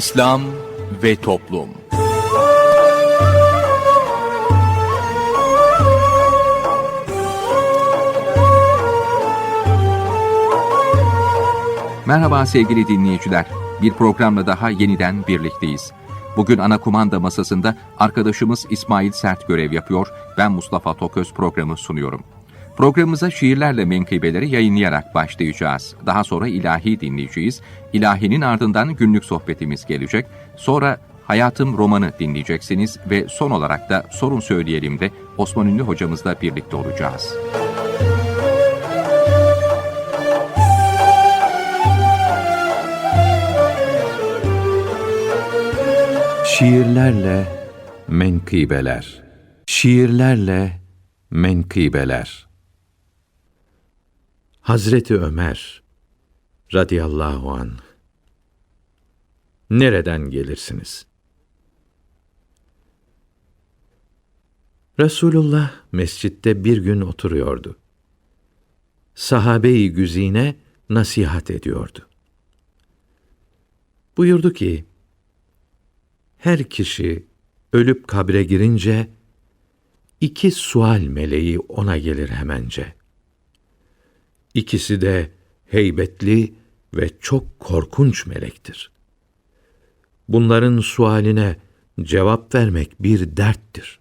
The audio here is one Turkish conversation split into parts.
İslam ve Toplum Merhaba sevgili dinleyiciler. Bir programla daha yeniden birlikteyiz. Bugün ana kumanda masasında arkadaşımız İsmail Sert görev yapıyor. Ben Mustafa Toköz programı sunuyorum. Programımıza şiirlerle menkıbeleri yayınlayarak başlayacağız. Daha sonra ilahi dinleyeceğiz. İlahinin ardından günlük sohbetimiz gelecek. Sonra Hayatım romanı dinleyeceksiniz ve son olarak da Sorun Söyleyelim de Osman Ünlü hocamızla birlikte olacağız. Şiirlerle menkıbeler, şiirlerle menkıbeler. Hazreti Ömer radıyallahu an nereden gelirsiniz? Resulullah mescitte bir gün oturuyordu. Sahabe-i güzine nasihat ediyordu. Buyurdu ki, her kişi ölüp kabre girince iki sual meleği ona gelir hemence. İkisi de heybetli ve çok korkunç melektir. Bunların sualine cevap vermek bir derttir.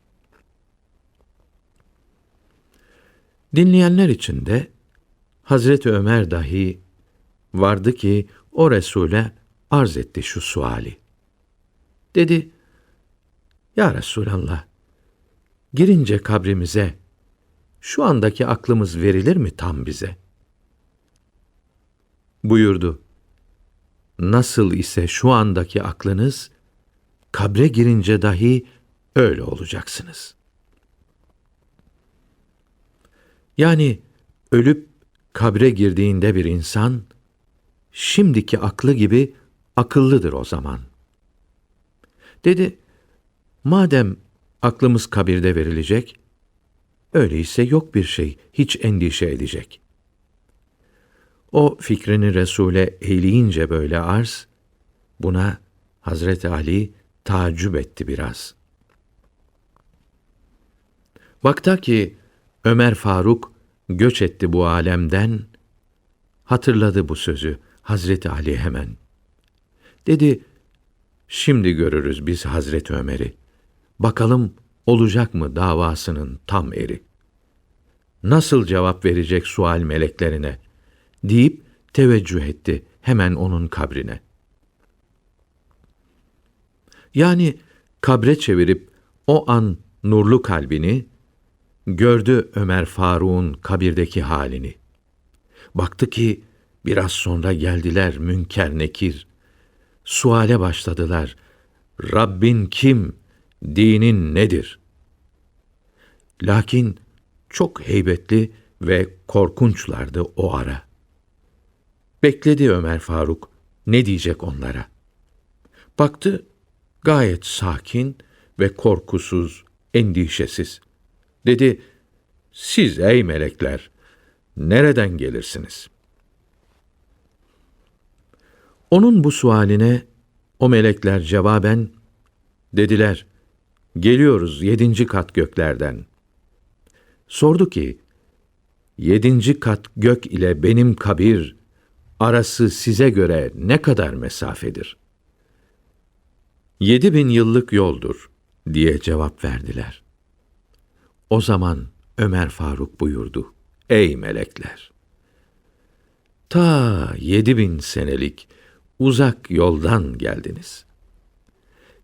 Dinleyenler içinde Hazreti Ömer dahi vardı ki o Resul'e arz etti şu suali. Dedi, Ya Resulallah, girince kabrimize, şu andaki aklımız verilir mi tam bize? Buyurdu, Nasıl ise şu andaki aklınız, kabre girince dahi öyle olacaksınız. Yani ölüp kabre girdiğinde bir insan, şimdiki aklı gibi akıllıdır o zaman. Dedi, madem aklımız kabirde verilecek, öyleyse yok bir şey, hiç endişe edecek. O fikrini Resul'e eğleyince böyle arz, buna Hazreti Ali tacip etti biraz. Vakta ki Ömer Faruk göç etti bu alemden, hatırladı bu sözü Hazreti Ali hemen. Dedi, Şimdi görürüz biz Hazreti Ömer'i. Bakalım olacak mı davasının tam eri? Nasıl cevap verecek sual meleklerine? Deyip teveccüh etti hemen onun kabrine. Yani kabre çevirip o an nurlu kalbini gördü Ömer Faruk'un kabirdeki halini. Baktı ki biraz sonra geldiler münker nekir suale başladılar. Rabbin kim? Dinin nedir? Lakin çok heybetli ve korkunçlardı o ara. Bekledi Ömer Faruk ne diyecek onlara. Baktı gayet sakin ve korkusuz, endişesiz. Dedi, siz ey melekler, nereden gelirsiniz?'' Onun bu sualine o melekler cevaben dediler, geliyoruz yedinci kat göklerden. Sordu ki, yedinci kat gök ile benim kabir arası size göre ne kadar mesafedir? Yedi bin yıllık yoldur diye cevap verdiler. O zaman Ömer Faruk buyurdu, ey melekler! Ta yedi bin senelik uzak yoldan geldiniz.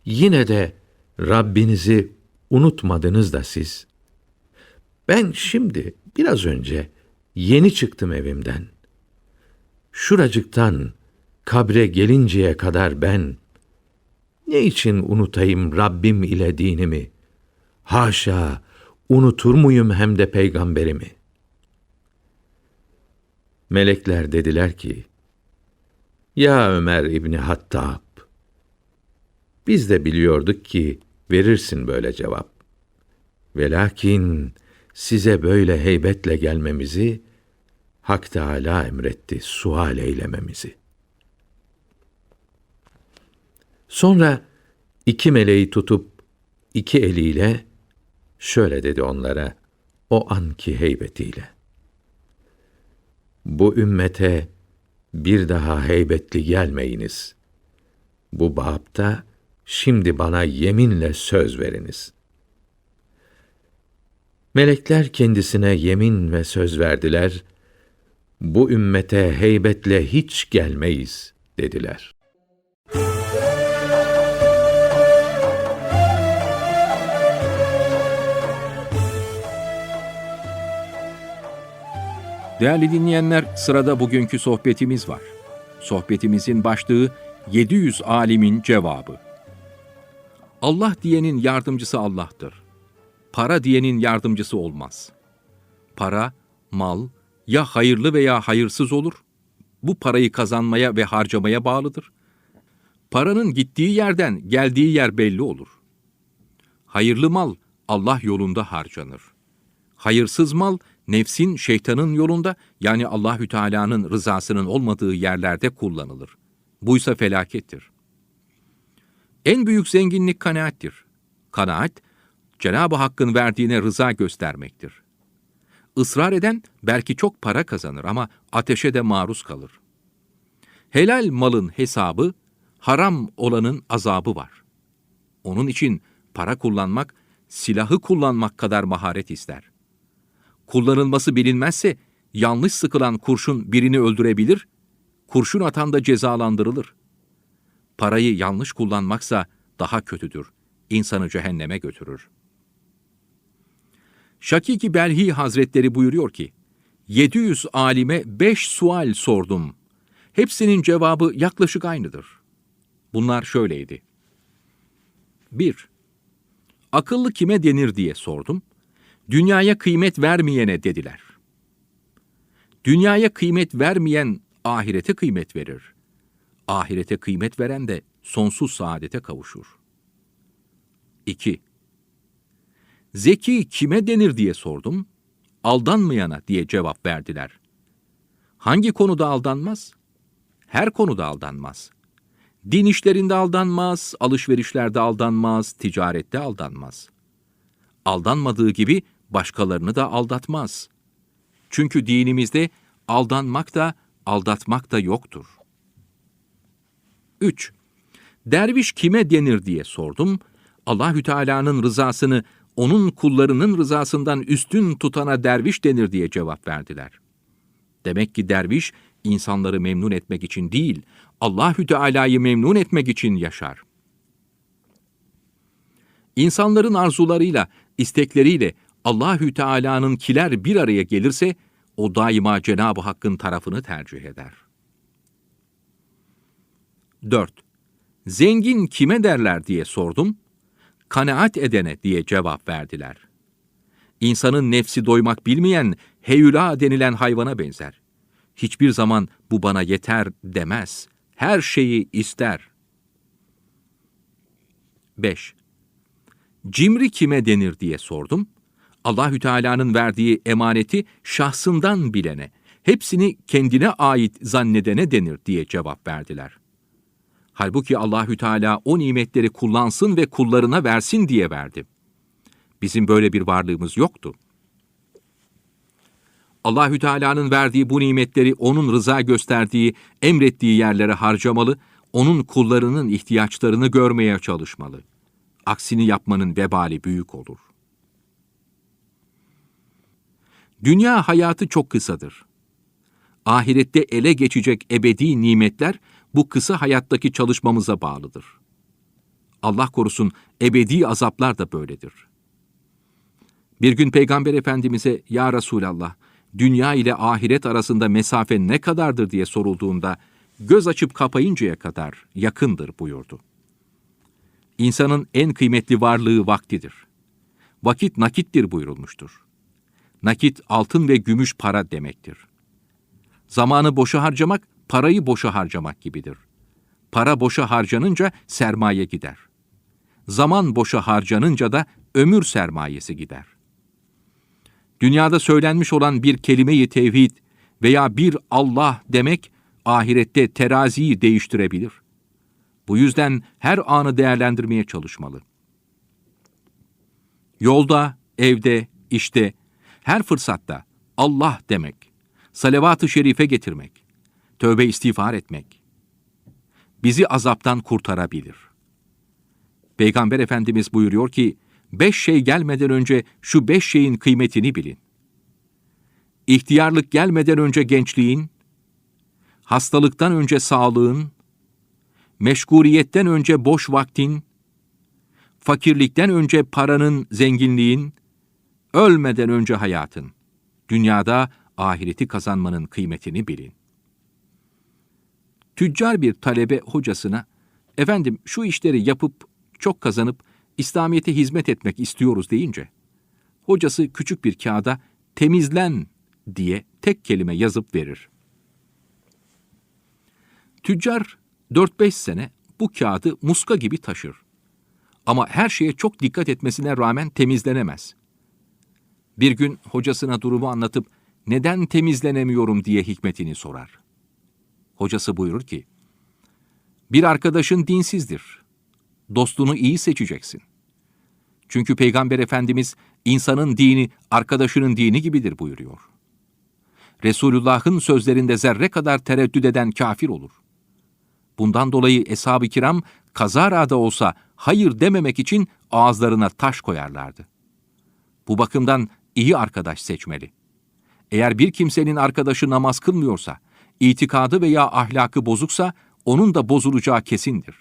Yine de Rabbinizi unutmadınız da siz. Ben şimdi biraz önce yeni çıktım evimden. Şuracıktan kabre gelinceye kadar ben ne için unutayım Rabbim ile dinimi? Haşa, unutur muyum hem de peygamberimi? Melekler dediler ki, ya Ömer İbni Hattab, biz de biliyorduk ki verirsin böyle cevap. Velakin size böyle heybetle gelmemizi Hak Teâlâ emretti sual eylememizi. Sonra iki meleği tutup iki eliyle şöyle dedi onlara o anki heybetiyle. Bu ümmete bir daha heybetli gelmeyiniz. Bu babta şimdi bana yeminle söz veriniz. Melekler kendisine yemin ve söz verdiler. Bu ümmete heybetle hiç gelmeyiz dediler. Değerli dinleyenler, sırada bugünkü sohbetimiz var. Sohbetimizin başlığı 700 alimin cevabı. Allah diyenin yardımcısı Allah'tır. Para diyenin yardımcısı olmaz. Para, mal ya hayırlı veya hayırsız olur. Bu parayı kazanmaya ve harcamaya bağlıdır. Paranın gittiği yerden geldiği yer belli olur. Hayırlı mal Allah yolunda harcanır. Hayırsız mal nefsin, şeytanın yolunda yani Allahü Teala'nın rızasının olmadığı yerlerde kullanılır. Buysa felakettir. En büyük zenginlik kanaattir. Kanaat, Cenab-ı Hakk'ın verdiğine rıza göstermektir. Israr eden belki çok para kazanır ama ateşe de maruz kalır. Helal malın hesabı, haram olanın azabı var. Onun için para kullanmak, silahı kullanmak kadar maharet ister. Kullanılması bilinmezse yanlış sıkılan kurşun birini öldürebilir, kurşun atan da cezalandırılır. Parayı yanlış kullanmaksa daha kötüdür, insanı cehenneme götürür. Şakiki Belhi Hazretleri buyuruyor ki, 700 alime 5 sual sordum. Hepsinin cevabı yaklaşık aynıdır. Bunlar şöyleydi. 1. Akıllı kime denir diye sordum. Dünyaya kıymet vermeyene dediler. Dünyaya kıymet vermeyen ahirete kıymet verir. Ahirete kıymet veren de sonsuz saadete kavuşur. 2. Zeki kime denir diye sordum. Aldanmayana diye cevap verdiler. Hangi konuda aldanmaz? Her konuda aldanmaz. Din işlerinde aldanmaz, alışverişlerde aldanmaz, ticarette aldanmaz. Aldanmadığı gibi başkalarını da aldatmaz. Çünkü dinimizde aldanmak da aldatmak da yoktur. 3. Derviş kime denir diye sordum. Allahü Teala'nın rızasını onun kullarının rızasından üstün tutana derviş denir diye cevap verdiler. Demek ki derviş insanları memnun etmek için değil, Allahü Teala'yı memnun etmek için yaşar. İnsanların arzularıyla, istekleriyle Allahü Teala'nın kiler bir araya gelirse o daima Cenab-ı Hakk'ın tarafını tercih eder. 4. Zengin kime derler diye sordum. Kanaat edene diye cevap verdiler. İnsanın nefsi doymak bilmeyen heyula denilen hayvana benzer. Hiçbir zaman bu bana yeter demez. Her şeyi ister. 5. Cimri kime denir diye sordum. Allahü Teala'nın verdiği emaneti şahsından bilene, hepsini kendine ait zannedene denir diye cevap verdiler. Halbuki Allahü Teala o nimetleri kullansın ve kullarına versin diye verdi. Bizim böyle bir varlığımız yoktu. Allahü Teala'nın verdiği bu nimetleri onun rıza gösterdiği, emrettiği yerlere harcamalı, onun kullarının ihtiyaçlarını görmeye çalışmalı. Aksini yapmanın vebali büyük olur. Dünya hayatı çok kısadır. Ahirette ele geçecek ebedi nimetler bu kısa hayattaki çalışmamıza bağlıdır. Allah korusun ebedi azaplar da böyledir. Bir gün Peygamber Efendimiz'e Ya Resulallah, dünya ile ahiret arasında mesafe ne kadardır diye sorulduğunda göz açıp kapayıncaya kadar yakındır buyurdu. İnsanın en kıymetli varlığı vaktidir. Vakit nakittir buyurulmuştur. Nakit altın ve gümüş para demektir. Zamanı boşa harcamak, parayı boşa harcamak gibidir. Para boşa harcanınca sermaye gider. Zaman boşa harcanınca da ömür sermayesi gider. Dünyada söylenmiş olan bir kelime-i tevhid veya bir Allah demek ahirette teraziyi değiştirebilir. Bu yüzden her anı değerlendirmeye çalışmalı. Yolda, evde, işte, her fırsatta Allah demek, salavat-ı şerife getirmek, tövbe istiğfar etmek bizi azaptan kurtarabilir. Peygamber Efendimiz buyuruyor ki, beş şey gelmeden önce şu beş şeyin kıymetini bilin. İhtiyarlık gelmeden önce gençliğin, hastalıktan önce sağlığın, meşguriyetten önce boş vaktin, fakirlikten önce paranın, zenginliğin, ölmeden önce hayatın, dünyada ahireti kazanmanın kıymetini bilin. Tüccar bir talebe hocasına, efendim şu işleri yapıp çok kazanıp İslamiyet'e hizmet etmek istiyoruz deyince, hocası küçük bir kağıda temizlen diye tek kelime yazıp verir. Tüccar 4-5 sene bu kağıdı muska gibi taşır. Ama her şeye çok dikkat etmesine rağmen temizlenemez. Bir gün hocasına durumu anlatıp neden temizlenemiyorum diye hikmetini sorar. Hocası buyurur ki, bir arkadaşın dinsizdir. Dostunu iyi seçeceksin. Çünkü Peygamber Efendimiz insanın dini arkadaşının dini gibidir buyuruyor. Resulullah'ın sözlerinde zerre kadar tereddüt eden kafir olur. Bundan dolayı eshab-ı kiram kazara da olsa hayır dememek için ağızlarına taş koyarlardı. Bu bakımdan iyi arkadaş seçmeli. Eğer bir kimsenin arkadaşı namaz kılmıyorsa, itikadı veya ahlakı bozuksa onun da bozulacağı kesindir.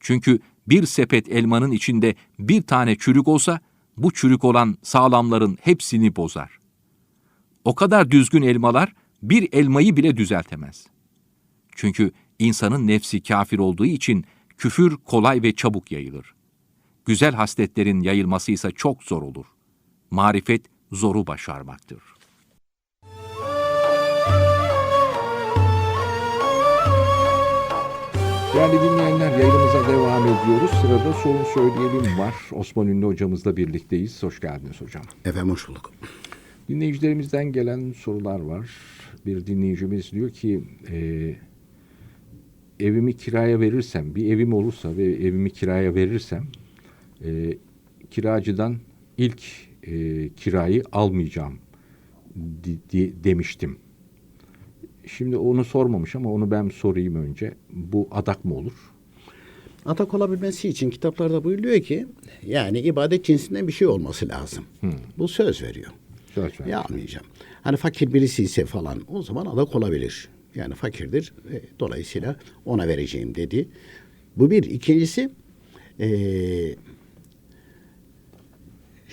Çünkü bir sepet elmanın içinde bir tane çürük olsa bu çürük olan sağlamların hepsini bozar. O kadar düzgün elmalar bir elmayı bile düzeltemez. Çünkü insanın nefsi kafir olduğu için küfür kolay ve çabuk yayılır. Güzel hasletlerin yayılması ise çok zor olur. Marifet zoru başarmaktır. Değerli dinleyenler yayınımıza devam ediyoruz. Sırada sorun söyleyelim var. Osman Ünlü hocamızla birlikteyiz. Hoş geldiniz hocam. Efendim hoş bulduk. Dinleyicilerimizden gelen sorular var. Bir dinleyicimiz diyor ki e, evimi kiraya verirsem, bir evim olursa ve evimi kiraya verirsem e, kiracıdan ilk e, kirayı almayacağım di- di- demiştim. Şimdi onu sormamış ama onu ben sorayım önce. Bu adak mı olur? Atak olabilmesi için kitaplarda buyuruyor ki yani ibadet cinsinden bir şey olması lazım. Bu söz veriyor. Söz ver. Ya almayacağım. Hani fakir birisi ise falan o zaman adak olabilir. Yani fakirdir. e, dolayısıyla ona vereceğim dedi. Bu bir. İkincisi eee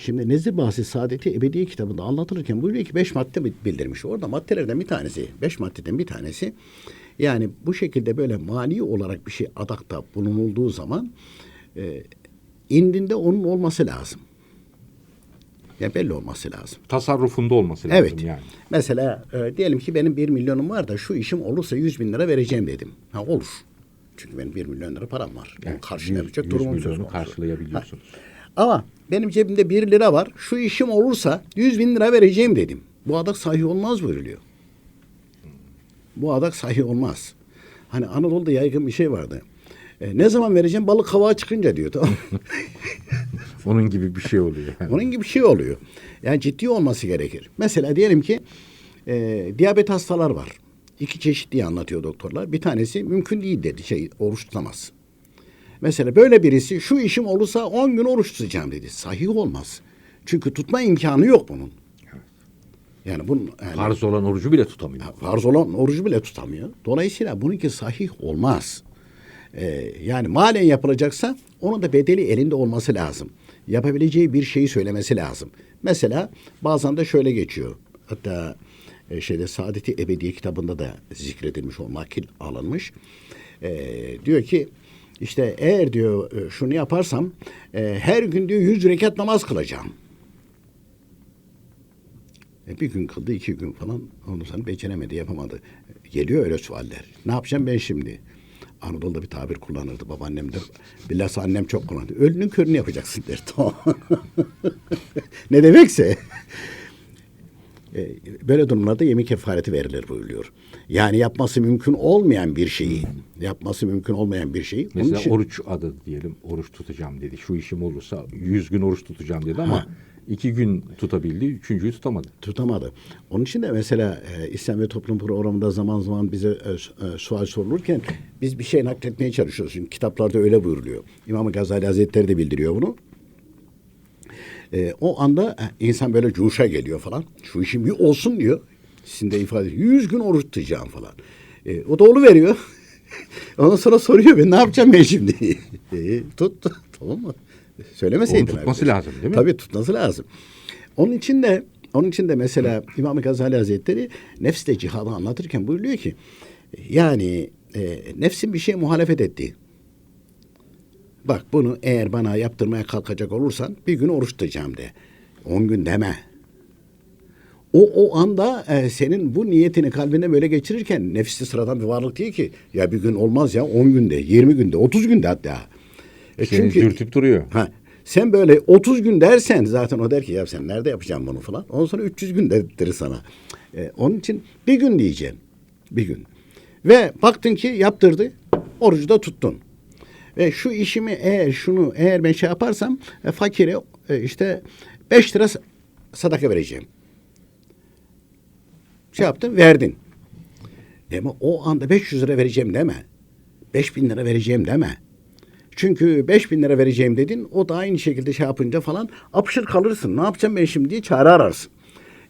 Şimdi Nezir Bahsi Saadeti Ebediye kitabında anlatılırken buyuruyor ki beş madde bi- bildirmiş. Orada maddelerden bir tanesi, beş maddeden bir tanesi yani bu şekilde böyle mali olarak bir şey adakta bulunulduğu zaman e, indinde onun olması lazım. Ya belli olması lazım. Tasarrufunda olması lazım Evet. yani. Mesela e, diyelim ki benim bir milyonum var da şu işim olursa yüz bin lira vereceğim dedim. Ha olur. Çünkü benim bir milyon lira param var. Evet, karşılayabilecek 100 durumum söz milyonu konusu. karşılayabiliyorsunuz. Ama benim cebimde bir lira var. Şu işim olursa yüz bin lira vereceğim dedim. Bu adak sahih olmaz buyuruluyor. Bu adak sahih olmaz. Hani Anadolu'da yaygın bir şey vardı. E, ne zaman vereceğim? Balık hava çıkınca diyor. Tamam. Onun gibi bir şey oluyor. Yani. Onun gibi bir şey oluyor. Yani ciddi olması gerekir. Mesela diyelim ki e, diyabet hastalar var. İki çeşit diye anlatıyor doktorlar. Bir tanesi mümkün değil dedi. Şey oruç tutamaz. Mesela böyle birisi şu işim olursa 10 gün oruç tutacağım dedi. Sahih olmaz. Çünkü tutma imkanı yok bunun. Yani bunun yani, Farz olan orucu bile tutamıyor. farz olan orucu bile tutamıyor. Dolayısıyla bununki sahih olmaz. Ee, yani malen yapılacaksa onun da bedeli elinde olması lazım. Yapabileceği bir şeyi söylemesi lazım. Mesela bazen de şöyle geçiyor. Hatta e, şeyde Saadeti Ebediye kitabında da zikredilmiş o nakil alınmış. Ee, diyor ki işte eğer diyor e, şunu yaparsam e, her gün diyor yüz rekat namaz kılacağım. E, bir gün kıldı, iki gün falan. Ondan sonra beceremedi, yapamadı. Geliyor öyle sualler. Ne yapacağım ben şimdi? Anadolu'da bir tabir kullanırdı babaannem de. Bilhassa annem çok kullanırdı. Ölünün körünü yapacaksın derdi. Ne demekse. E, böyle durumlarda yemin kefareti verilir buyuruyor. Yani yapması mümkün olmayan bir şeyi, yapması mümkün olmayan bir şeyi. onun Mesela için- oruç adı diyelim. Oruç tutacağım dedi. Şu işim olursa 100 gün oruç tutacağım dedi ama iki gün tutabildi. Üçüncüyü tutamadı. tutamadı. Onun için de mesela e, İslam ve Toplum programında zaman zaman bize e, e, sual sorulurken biz bir şey nakletmeye çalışıyoruz. Çünkü kitaplarda öyle buyuruluyor. İmam Gazali Hazretleri de bildiriyor bunu. E, o anda insan böyle cuşa geliyor falan. Şu işim bir olsun diyor. Sizin de ifade Yüz gün oruç tutacağım falan. E, o da veriyor. Ondan sonra soruyor ben ne yapacağım ben şimdi? e, tut. tamam mı? Söylemeseydin. Onu tutması abi. lazım, değil mi? Tabii tutması lazım. Onun için de onun için de mesela İmam Gazali Hazretleri nefsle cihadı anlatırken buyuruyor ki yani e, nefsin bir şeye muhalefet ettiği. Bak bunu eğer bana yaptırmaya kalkacak olursan bir gün oruç tutacağım de. On gün deme. O o anda e, senin bu niyetini kalbine böyle geçirirken nefsi sıradan bir varlık değil ki. Ya bir gün olmaz ya on günde, yirmi günde, otuz günde hatta. E Seni dürtüp duruyor. Ha, sen böyle 30 gün dersen zaten o der ki ya sen nerede yapacaksın bunu falan. Ondan sonra 300 gün dedir sana. E, onun için bir gün diyeceksin. Bir gün. Ve baktın ki yaptırdı. Orucu da tuttun. Ve şu işimi eğer şunu eğer ben şey yaparsam e, fakire e, işte 5 lira sadaka vereceğim. Şey yaptın verdin. Ama o anda 500 lira vereceğim deme. 5000 lira vereceğim deme. Çünkü 5000 lira vereceğim dedin. O da aynı şekilde şey yapınca falan apışır kalırsın. Ne yapacağım ben şimdi diye çare ararsın.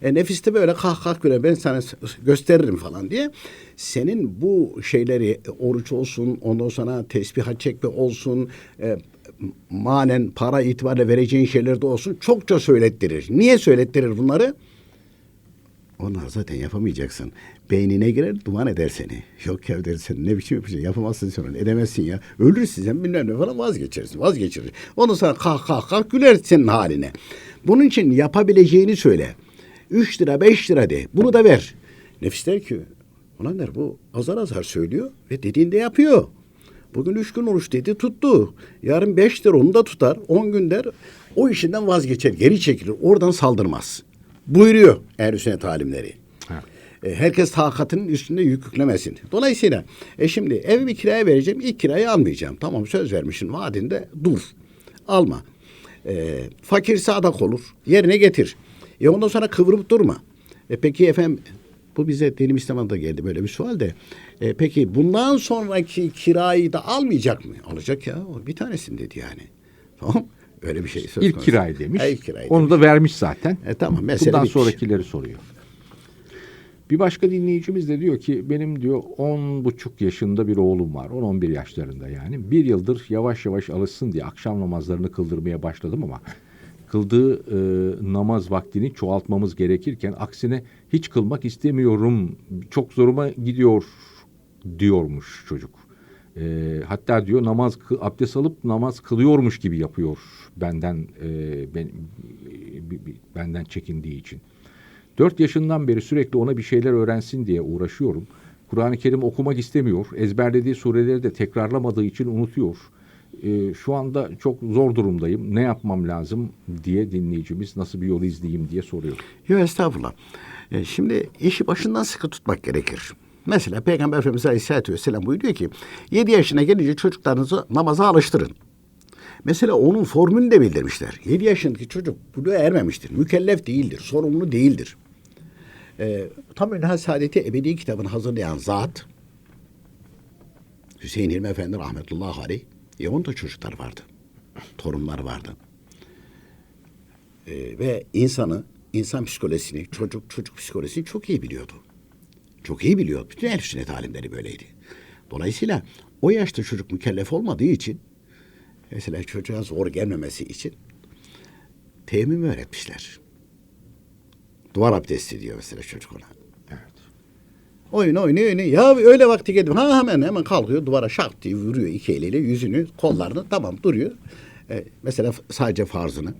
E, nefiste böyle kah kah güle ben sana gösteririm falan diye. Senin bu şeyleri e, oruç olsun, ondan sonra tesbihat çekme olsun, e, manen para itibariyle vereceğin şeyler de olsun çokça söylettirir. Niye söylettirir bunları? Onlar zaten yapamayacaksın. Beynine girer duman eder seni. Yok ya dersin ne biçim yapacaksın yapamazsın sen onu edemezsin ya. Ölürsün sen bilmem ne falan vazgeçersin vazgeçirir. Ondan sonra kah kah kah güler senin haline. Bunun için yapabileceğini söyle. Üç lira beş lira de bunu da ver. Nefis der ki ulan der bu azar azar söylüyor ve dediğinde yapıyor. Bugün üç gün oruç dedi tuttu. Yarın beş der onu da tutar. On gün der o işinden vazgeçer geri çekilir oradan saldırmaz. Buyuruyor ehl sünnet alimleri. Ha. E, herkes takatının üstünde yük yüklemesin. Dolayısıyla e şimdi evimi kiraya vereceğim ilk kirayı almayacağım. Tamam söz vermişsin vaadinde dur. Alma. E, fakir sadak olur. Yerine getir. E ondan sonra kıvırıp durma. E peki efendim bu bize dinim İslam'da geldi böyle bir sual de. E, peki bundan sonraki kirayı da almayacak mı? Alacak ya. O bir tanesini dedi yani. Tamam. Öyle bir şey söz İlk konusu. kirayı demiş. Ha, ilk kirayı Onu demiş. da vermiş zaten. E, tamam, mesele Bundan bitmiş. sonrakileri soruyor. Bir başka dinleyicimiz de diyor ki benim diyor 10 buçuk yaşında bir oğlum var. 10-11 yaşlarında yani. Bir yıldır yavaş yavaş alışsın diye akşam namazlarını kıldırmaya başladım ama kıldığı e, namaz vaktini çoğaltmamız gerekirken aksine hiç kılmak istemiyorum. Çok zoruma gidiyor diyormuş çocuk. E, hatta diyor namaz abdest alıp namaz kılıyormuş gibi yapıyor benden e, ben, benden çekindiği için. Dört yaşından beri sürekli ona bir şeyler öğrensin diye uğraşıyorum. Kur'an-ı Kerim okumak istemiyor. Ezberlediği sureleri de tekrarlamadığı için unutuyor. E, şu anda çok zor durumdayım. Ne yapmam lazım diye dinleyicimiz nasıl bir yol izleyeyim diye soruyor. Yok estağfurullah. E, şimdi işi başından sıkı tutmak gerekir. Mesela Peygamber Efendimiz Aleyhisselatü Vesselam buyuruyor ki 7 yaşına gelince çocuklarınızı namaza alıştırın. Mesela onun formülünü de bildirmişler. 7 yaşındaki çocuk buluğa ermemiştir. Mükellef değildir. Sorumlu değildir. E, Tam Ünhal Saadeti Ebedi kitabını hazırlayan zat Hüseyin Hilmi Efendi rahmetullahi aleyh. E, onun da çocuklar vardı. Torunlar vardı. Ee, ve insanı, insan psikolojisini, çocuk çocuk psikolojisini çok iyi biliyordu. Çok iyi biliyordu. Bütün el sünnet alimleri böyleydi. Dolayısıyla o yaşta çocuk mükellef olmadığı için mesela çocuğa zor gelmemesi için teyemmüm öğretmişler. Duvar abdesti diyor mesela çocuk ona. Evet. Oyun oynuyor oynuyor. Ya öyle vakti geldi. Ha hemen hemen kalkıyor duvara şak diye vuruyor iki eliyle yüzünü kollarını tamam duruyor. Ee, mesela sadece farzını.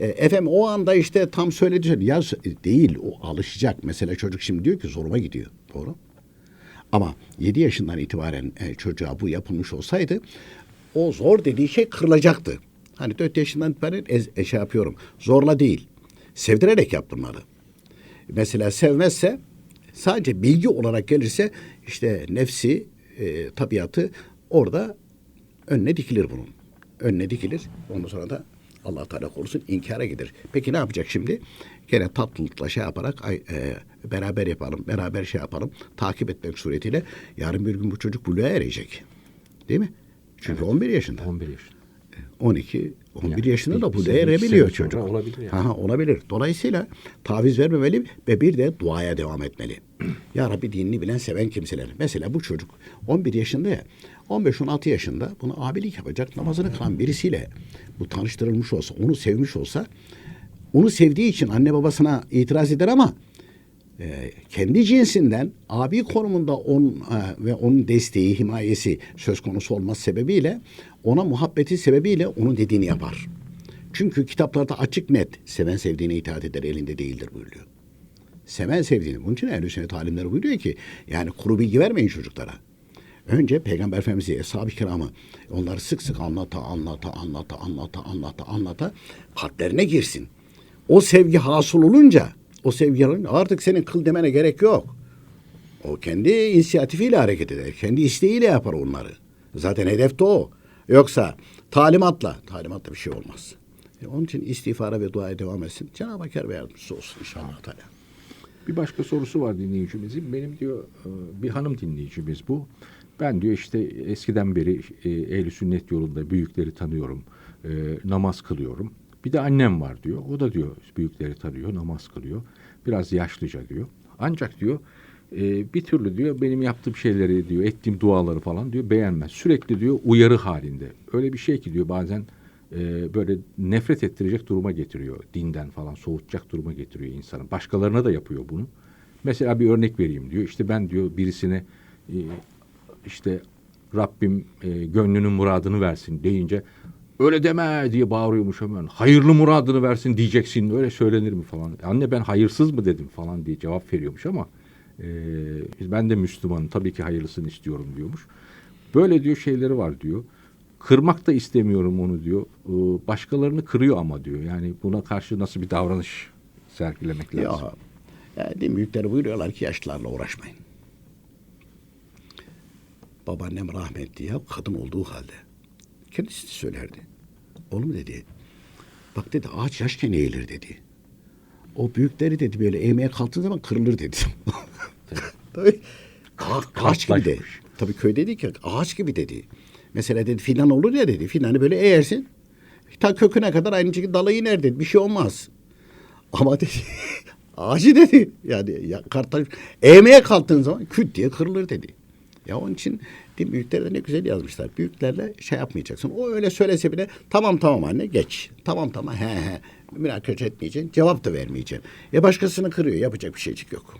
Ee, efendim o anda işte tam söyledi. Ya s- değil o alışacak. Mesela çocuk şimdi diyor ki zoruma gidiyor. Doğru. Ama 7 yaşından itibaren e, çocuğa bu yapılmış olsaydı o zor dediği şey kırılacaktı. Hani 4 yaşından itibaren ez, e, şey yapıyorum. Zorla değil. Sevdirerek yaptırmalı. mesela sevmezse sadece bilgi olarak gelirse işte nefsi, e, tabiatı orada önüne dikilir bunun. Önüne dikilir. Ondan sonra da Allah Teala korusun inkara gider. Peki ne yapacak şimdi? Gene tatlılıkla şey yaparak ay, e, beraber yapalım, beraber şey yapalım. Takip etmek suretiyle yarın bir gün bu çocuk buluğa erecek. Değil mi? Çünkü 11 yaşında. 11 yaşında. 12, 11 Yani yaşında bir- da bu sene, değer iki biliyor sene sonra çocuk. olabilir yani. Aha, olabilir. Dolayısıyla taviz vermemeli ve bir de duaya devam etmeli. ya Rabbi dinini bilen seven kimseler. Mesela bu çocuk 11 yaşında ya 15-16 yaşında bunu abilik yapacak namazını kılan birisiyle bu tanıştırılmış olsa, onu sevmiş olsa onu sevdiği için anne babasına itiraz eder ama e, kendi cinsinden abi konumunda on e, ve onun desteği, himayesi söz konusu olması sebebiyle ona muhabbeti sebebiyle onun dediğini yapar. Çünkü kitaplarda açık net seven sevdiğine itaat eder elinde değildir buyuruyor. Seven sevdiğini. Bunun için ehl-i sünnet alimleri buyuruyor ki yani kuru bilgi vermeyin çocuklara. Önce Peygamber Efendimiz'i, Eshab-ı Kiram'ı onları sık sık anlata, anlata, anlata, anlata, anlata, anlata kalplerine girsin. O sevgi hasıl olunca, o sevgi olunca artık senin kıl demene gerek yok. O kendi inisiyatifiyle hareket eder. Kendi isteğiyle yapar onları. Zaten hedef de o. Yoksa talimatla, talimatla bir şey olmaz. E, onun için istiğfara ve duaya devam etsin. Cenab-ı Hak ve yardımcısı olsun inşallah. Teala. Bir başka sorusu var dinleyicimizin. Benim diyor e, bir hanım dinleyicimiz bu. Ben diyor işte eskiden beri e, ehl sünnet yolunda büyükleri tanıyorum. E, namaz kılıyorum. Bir de annem var diyor. O da diyor büyükleri tanıyor, namaz kılıyor. Biraz yaşlıca diyor. Ancak diyor e, bir türlü diyor benim yaptığım şeyleri diyor, ettiğim duaları falan diyor beğenmez. Sürekli diyor uyarı halinde. Öyle bir şey ki diyor bazen e, böyle nefret ettirecek duruma getiriyor. Dinden falan soğutacak duruma getiriyor insanı. Başkalarına da yapıyor bunu. Mesela bir örnek vereyim diyor. İşte ben diyor birisine e, işte Rabbim e, gönlünün muradını versin deyince öyle deme diye bağırıyormuş hemen. Hayırlı muradını versin diyeceksin. Öyle söylenir mi falan. Anne ben hayırsız mı dedim falan diye cevap veriyormuş ama e, ben de Müslümanım. Tabii ki hayırlısını istiyorum diyormuş. Böyle diyor şeyleri var diyor. Kırmak da istemiyorum onu diyor. E, Başkalarını kırıyor ama diyor. Yani buna karşı nasıl bir davranış sergilemek lazım. Ya, yani büyükleri buyuruyorlar ki yaşlılarla uğraşmayın. Babaannem rahmetli ya kadın olduğu halde. Kendisi söylerdi. Oğlum dedi. Bak dedi ağaç yaşken eğilir dedi. O büyükleri dedi böyle eğmeye kalktığı zaman kırılır dedi. Tabii. Ağaç, ağaç gibi de. Tabii köy dedi ki ağaç gibi dedi. Mesela dedi filan olur ya dedi. Filanı böyle eğersin. Ta köküne kadar aynı şekilde dalı iner dedi. Bir şey olmaz. Ama dedi ağacı dedi. Yani ya, kartal, eğmeye kalktığın zaman küt diye kırılır dedi. Ya onun için din büyükleri de ne güzel yazmışlar. Büyüklerle şey yapmayacaksın. O öyle söylese bile tamam tamam anne geç. Tamam tamam he he. Münakaşa etmeyeceksin. Cevap da vermeyeceksin. Ya başkasını kırıyor. Yapacak bir şeycik yok.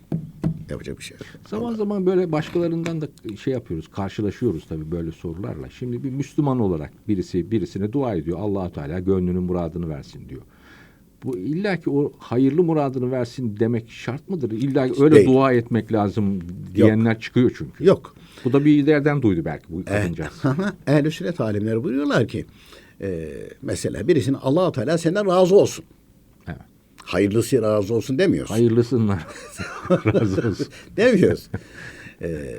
Yapacak bir şey yok. Zaman zaman böyle başkalarından da şey yapıyoruz, karşılaşıyoruz tabii böyle sorularla. Şimdi bir Müslüman olarak birisi birisine dua ediyor. allah Teala gönlünün muradını versin diyor. Bu illa ki o hayırlı muradını versin demek şart mıdır? İlla ki öyle Değil. dua etmek lazım diyenler çıkıyor çünkü. Yok. Bu da bir yerden duydu belki bu kadıncağız. Ehl-i sünnet alimleri buyuruyorlar ki e, mesela birisinin allah Teala senden razı olsun. Evet. Hayırlısı razı olsun demiyoruz. Hayırlısınlar. Razı olsun. demiyoruz. Ee,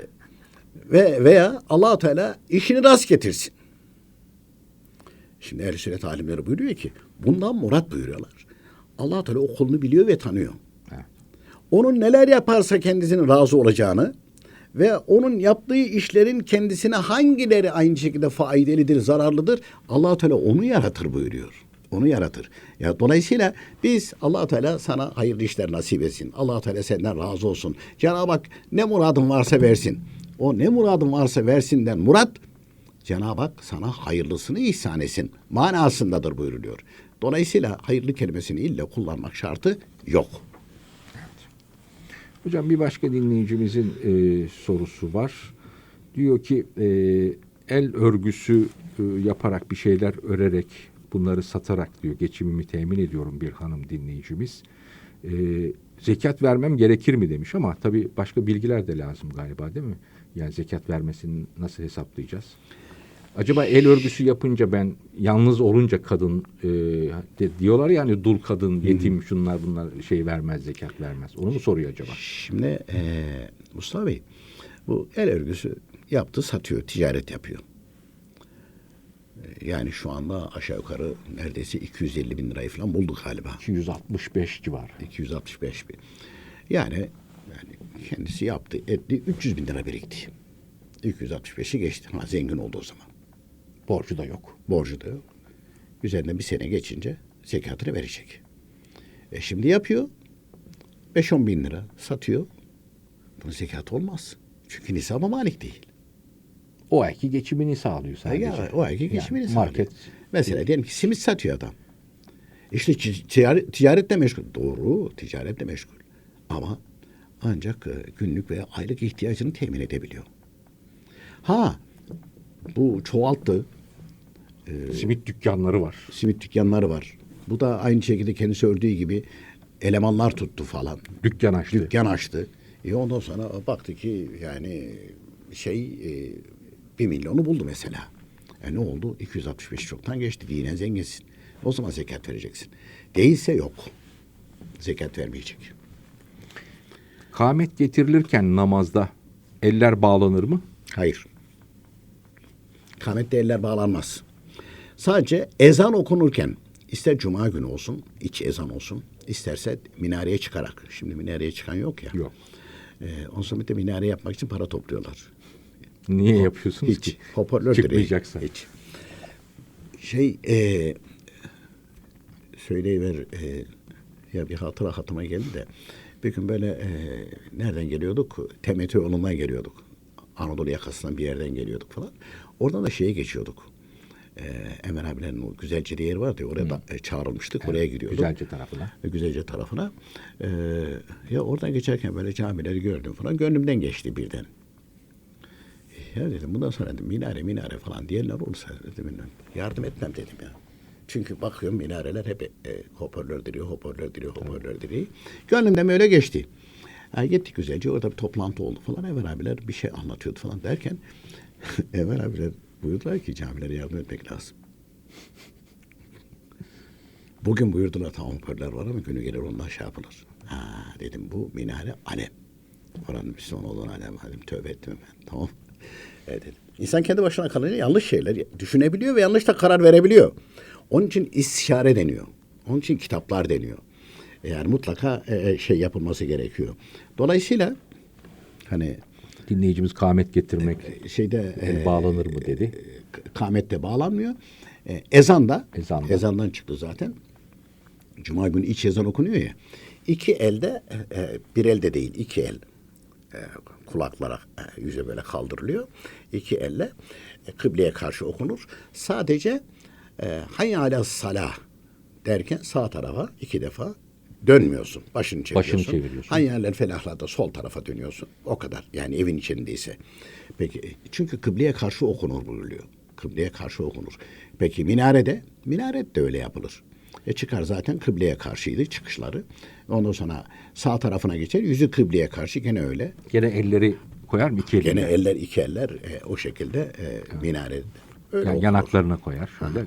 ve veya allah Teala işini rast getirsin. Şimdi ehl sünnet alimleri buyuruyor ki bundan murat buyuruyorlar. Allah Teala o kulunu biliyor ve tanıyor. Evet. Onun neler yaparsa kendisinin razı olacağını ve onun yaptığı işlerin kendisine hangileri aynı şekilde faydalıdır, zararlıdır allah Teala onu yaratır buyuruyor. Onu yaratır. Ya dolayısıyla biz allah Teala sana hayırlı işler nasip etsin. allah Teala senden razı olsun. Cenab-ı Hak ne muradın varsa versin. O ne muradın varsa versinden murat Cenab-ı Hak sana hayırlısını ihsan etsin manasındadır buyuruluyor. Dolayısıyla hayırlı kelimesini illa kullanmak şartı yok. Hocam bir başka dinleyicimizin e, sorusu var. Diyor ki e, el örgüsü e, yaparak bir şeyler örerek bunları satarak diyor geçimimi temin ediyorum bir hanım dinleyicimiz. E, zekat vermem gerekir mi demiş ama tabii başka bilgiler de lazım galiba değil mi? Yani zekat vermesini nasıl hesaplayacağız? Acaba el örgüsü yapınca ben yalnız olunca kadın e, de- diyorlar ya hani dul kadın, yetim şunlar bunlar şey vermez, zekat vermez. Onu mu soruyor acaba? Şimdi eee Mustafa Bey bu el örgüsü yaptı satıyor, ticaret yapıyor. E, Yani şu anda aşağı yukarı neredeyse 250 bin lirayı falan bulduk galiba. 265 civarı. 265 bin. Yani, yani kendisi yaptı, etti, 300 bin lira birikti. 265'i geçti. Ha, zengin oldu o zaman. Borcu da yok. Borcu da yok. Üzerinden bir sene geçince zekatını verecek. E şimdi yapıyor. 5-10 bin lira satıyor. Bunun zekatı olmaz. Çünkü nisaba malik değil. O ayki geçimini sağlıyor sadece. Ya, o ayki Yani geçimini market sağlıyor. Mesela diyelim ki simit satıyor adam. İşte ticaret, ticaretle meşgul. Doğru, ticaretle meşgul. Ama ancak e, günlük veya aylık ihtiyacını temin edebiliyor. Ha, bu çoğalttı. simit dükkanları var. Simit dükkanları var. Bu da aynı şekilde kendisi ördüğü gibi elemanlar tuttu falan. Dükkan açtı. Dükkan açtı. E ondan sonra baktı ki yani şey e, bir milyonu buldu mesela. E ne oldu? 265 çoktan geçti. Dinen zenginsin. O zaman zekat vereceksin. Değilse yok. Zekat vermeyecek. Kamet getirilirken namazda eller bağlanır mı? Hayır. Kamette eller bağlanmaz. Sadece ezan okunurken ister cuma günü olsun, iç ezan olsun, isterse minareye çıkarak. Şimdi minareye çıkan yok ya. Yok. Ee, ondan sonra bir de minare yapmak için para topluyorlar. Niye yapıyorsunuz Hiç. ki? Hoparlör direği. Çıkmayacaksa. Hiç. Şey e, söyleyiver e, ya bir hatıra hatıma geldi de bir gün böyle e, nereden geliyorduk? TMT yolundan geliyorduk. Anadolu yakasından bir yerden geliyorduk falan. Oradan da şeye geçiyorduk. E, Emre abilerin o güzelce yeri vardı ya oraya da, e, çağrılmıştık. oraya gidiyorduk. Güzelce tarafına. E, Güzelce tarafına. E, ya oradan geçerken böyle camileri gördüm falan. Gönlümden geçti birden. Ya dedim bundan sonra dedim minare minare falan diyenler olursa dedim yardım etmem dedim ya. Çünkü bakıyorum minareler hep e, hoparlör direği, hoparlör direği, hoparlör direği. Gönlümden böyle geçti. Ha, gittik güzelce orada bir toplantı oldu falan. Evvel abiler bir şey anlatıyordu falan derken Evvel abiler buyurdular ki camilere yardım etmek lazım. Bugün buyurdular tamam hoparlör var ama günü gelir ondan şey yapılır. Ha dedim bu minare alem. Oranın Müslüman olduğunu alem. Dedim tövbe ettim ben. Tamam. Evet dedim. İnsan kendi başına kalınca yanlış şeyler düşünebiliyor ve yanlış da karar verebiliyor. Onun için istişare deniyor. Onun için kitaplar deniyor. Yani mutlaka e, şey yapılması gerekiyor. Dolayısıyla hani Dinleyicimiz kamet getirmek şeyde el e, bağlanır mı dedi. kamette bağlanmıyor. E, ezan da Ezanda. ezandan çıktı zaten. Cuma günü iç ezan okunuyor ya. İki elde e, bir elde değil iki el e, kulaklara e, yüze böyle kaldırılıyor. İki elle e, kıbleye karşı okunur. Sadece e, hayy ala salah derken sağ tarafa iki defa dönmüyorsun. Başını çeviriyorsun. Başını çeviriyorsun. Hayyaller felahlarda sol tarafa dönüyorsun. O kadar. Yani evin içindeyse. Peki çünkü kıbleye karşı okunur buyuruyor. Kıbleye karşı okunur. Peki minarede? Minaret de öyle yapılır. E çıkar zaten kıbleye karşıydı çıkışları. Ondan sonra sağ tarafına geçer. Yüzü kıbleye karşı gene öyle. Gene elleri koyar mı iki Gene eline? eller iki eller e, o şekilde e, minare. Öyle Yani yanaklarına koyar şöyle.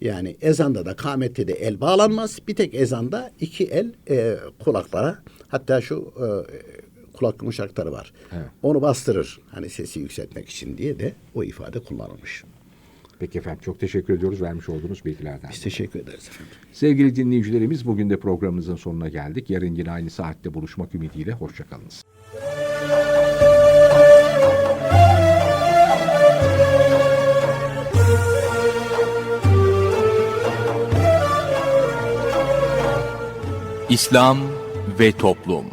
Yani ezanda da kamette de el bağlanmaz. Bir tek ezanda iki el e, kulaklara hatta şu e, kulak yumuşakları var. Evet. Onu bastırır. Hani sesi yükseltmek için diye de o ifade kullanılmış. Peki efendim çok teşekkür ediyoruz vermiş olduğunuz bilgilerden. Biz teşekkür ederiz efendim. Sevgili dinleyicilerimiz bugün de programımızın sonuna geldik. Yarın yine aynı saatte buluşmak ümidiyle hoşçakalınız. İslam ve Toplum